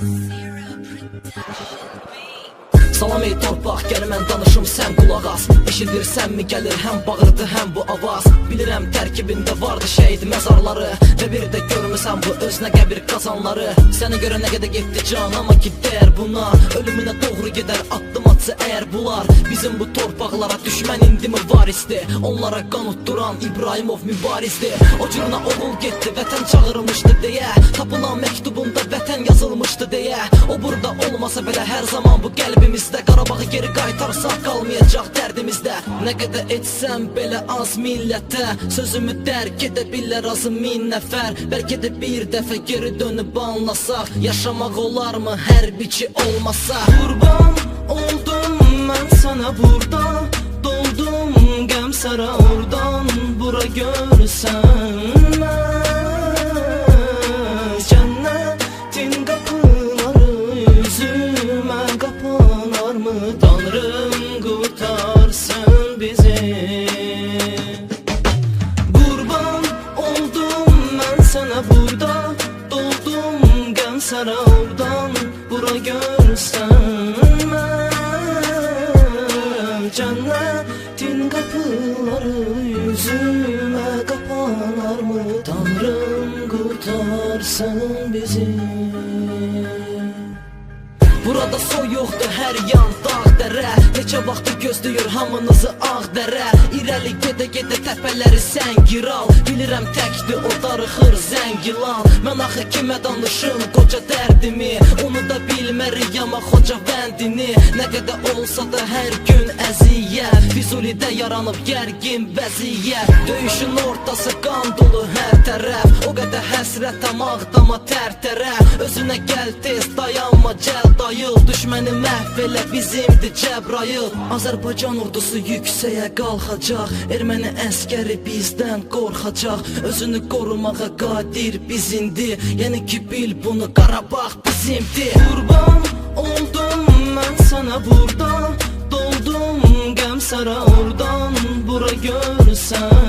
Salam ey torpaq, gəl mən danışım sən qulaq as. Eşidirsənmi gəlir həm bağırdı həm bu avaz. Bilirəm tərkibində vardı şəhid məzarları Və bir də görmüsən bu özünə qəbir qazanları Sənə görə nə qədər getdi can amma ki dəyər buna. Ölümünə doğru gedər addım atsa əgər bular. Bizim bu torpaqlara düşmən indi mi varisdi. Onlara qan utduran İbrahimov mübarizdi. O cürna oğul getdi vətən çağırmışdı deyə Tapılan məktubunda vətən yazılmış yazılmışdı deyə O burada olmasa belə hər zaman bu qəlbimizdə Qarabağı geri qaytarsaq qalmayacaq dərdimizdə Nə qədər etsəm belə az millətə Sözümü dərk edə bilər azı min nəfər Bəlkə də bir dəfə geri dönüb anlasaq Yaşamaq olarmı hərbiçi olmasa? Qurban oldum mən sana burada. Doldum qəm sara oradan. Bura görsən mı Tanrım qurtarsın bizi. Qurban oldum mən sənə burada Doldum qəm sara oradan Bura görsən mən Cənnetin qapıları yüzümə qapanar mı? Tanrım qurtarsın bizi Burada soyuqdur hər yan dağ dərə Neçə vaxtı gözləyir hamınızı ağ dərə İrəli gedə gedə təpələri sən giral Bilirəm təkdir o darıxır zəngilan Mən axı kimə danışım qoca dərdimi? Onu da bilmərik amma xoca vəndini Nə qədər olsa da hər gün əziyyət. Füzulidə yaranıb gərgin vəziyyət. Döyüşün ortası qan dolu hər tərəf O qədər həsrətəm ağdama tər tərəf Özünə gəl tez dayanma cəl dayıl. Düşməni məhv elə bizimdir Cəbrayıl Azərbaycan ordusu yüksəyə qalxacaq Erməni əskəri bizdən qorxacaq Özünü qorumağa qadir bizindi. Yəni ki bil bunu Qarabağ bizimdir Qurban oldum mən sənə burada Doldum qəm sara oradan. Bura görsən